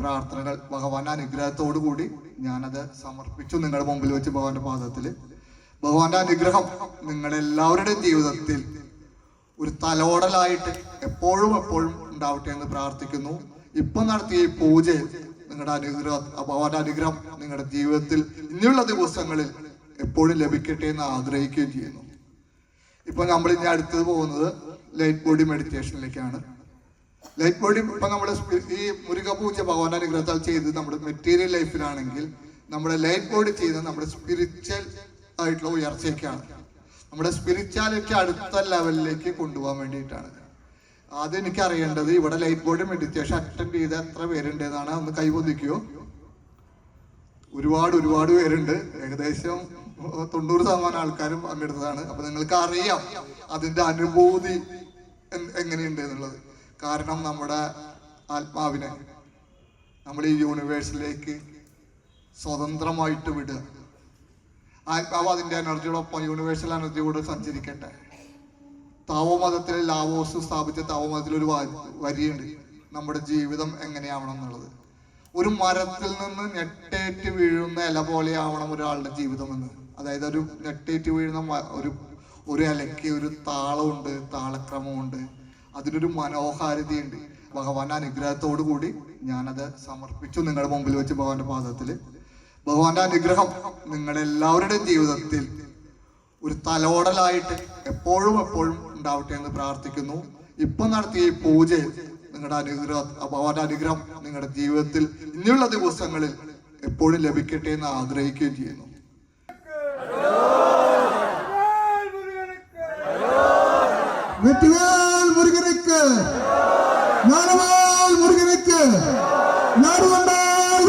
പ്രാർത്ഥനകൾ ഭഗവാന്റെ അനുഗ്രഹത്തോടു കൂടി ഞാനത് സമർപ്പിച്ചു നിങ്ങളുടെ മുമ്പിൽ വെച്ച് ഭഗവാന്റെ പാദത്തിൽ ഭഗവാന്റെ അനുഗ്രഹം നിങ്ങളുടെ എല്ലാവരുടെയും ജീവിതത്തിൽ ഒരു തലോടലായിട്ട് എപ്പോഴും എപ്പോഴും ഉണ്ടാവട്ടെ എന്ന് പ്രാർത്ഥിക്കുന്നു. ഇപ്പൊ നടത്തിയ ഈ പൂജയിൽ നിങ്ങളുടെ അനുഗ്രഹം ഭഗവാന്റെ അനുഗ്രഹം നിങ്ങളുടെ ജീവിതത്തിൽ ഇനിയുള്ള ദിവസങ്ങളിൽ എപ്പോഴും ലഭിക്കട്ടെ എന്ന് ആഗ്രഹിക്കുകയും ചെയ്യുന്നു. ഇപ്പൊ നമ്മൾ ഇനി അടുത്തത് പോകുന്നത് ലൈറ്റ് ബോഡി മെഡിറ്റേഷനിലേക്കാണ്. ലൈറ്റ് ബോഡി ഇപ്പൊ നമ്മുടെ ഈ മുരുക പൂജ ഭഗവാന്റെ അനുഗ്രഹത്താൽ ചെയ്ത് നമ്മുടെ മെറ്റീരിയൽ ലൈഫിലാണെങ്കിൽ നമ്മുടെ ലൈറ്റ് ബോഡി ചെയ്ത് നമ്മുടെ സ്പിരിച്വൽ ആയിട്ടുള്ള ഉയർച്ചയൊക്കെയാണ്. നമ്മുടെ സ്പിരിച്വാലിറ്റി അടുത്ത ലെവലിലേക്ക് കൊണ്ടുപോകാൻ വേണ്ടിയിട്ടാണ്. അത് എനിക്ക് അറിയേണ്ടത് ഇവിടെ ലൈറ്റ് ബോഡി മെഡിറ്റേഷൻ അറ്റൻഡ് ചെയ്ത എത്ര പേരുണ്ട് എന്നാണ് ഒന്ന് കൈപൊന്തിക്കോ ഒരുപാട് ഒരുപാട് പേരുണ്ട്. ഏകദേശം തൊണ്ണൂറ് ശതമാനം ആൾക്കാരും പങ്കെടുത്തതാണ്. അപ്പൊ നിങ്ങൾക്ക് അറിയാം അതിന്റെ അനുഭൂതി എങ്ങനെയുണ്ട് എന്നുള്ളത്. കാരണം നമ്മുടെ ആത്മാവിനെ നമ്മൾ ഈ യൂണിവേഴ്സിലേക്ക് സ്വതന്ത്രമായിട്ട് വിടുക. ആത്മാവ് അതിന്റെ എനർജിയോടൊപ്പം യൂണിവേഴ്സൽ എനർജിയോട് കൂടെ സഞ്ചരിക്കട്ടെ. താവോ മതത്തിൽ ലാവോസ് സ്ഥാപിച്ച താവോ വ- വരിയുണ്ട്. നമ്മുടെ ജീവിതം എങ്ങനെയാവണം എന്നുള്ളത്. ഒരു മരത്തിൽ നിന്ന് ഞെട്ടേറ്റ് വീഴുന്ന ഇല പോലെയാവണം ഒരാളുടെ ജീവിതം എന്ന് അതായത് ഒരു ഞെട്ടേറ്റ് വീഴുന്ന ഒരു ഒരു ഇലയ്ക്ക് ഒരു താളമുണ്ട് താളക്രമമുണ്ട്. അതിനൊരു മനോഹാരിതയുണ്ട്. ഭഗവാന്റെ അനുഗ്രഹത്തോടു കൂടി ഞാനത് സമർപ്പിച്ചു. നിങ്ങളുടെ മുമ്പിൽ വെച്ച് ഭഗവാന്റെ പാദത്തിൽ. ഭഗവാന്റെ അനുഗ്രഹം നിങ്ങളെല്ലാവരുടെയും ജീവിതത്തിൽ ഒരു തലോടലായിട്ട് എപ്പോഴും എപ്പോഴും ഉണ്ടാവട്ടെ എന്ന് പ്രാർത്ഥിക്കുന്നു. ഇപ്പം നടത്തിയ ഈ പൂജ നിങ്ങളുടെ അനുഗ്രഹ ഭഗവാന്റെ അനുഗ്രഹം നിങ്ങളുടെ ജീവിതത്തിൽ ഇനിയുള്ള ദിവസങ്ങളിൽ എപ്പോഴും ലഭിക്കട്ടെ എന്ന് ആഗ്രഹിക്കുകയും ചെയ്യുന്നു. വീട്ടുകാർ நாடுவாய் முருகனுக்கு நாடு வந்தால்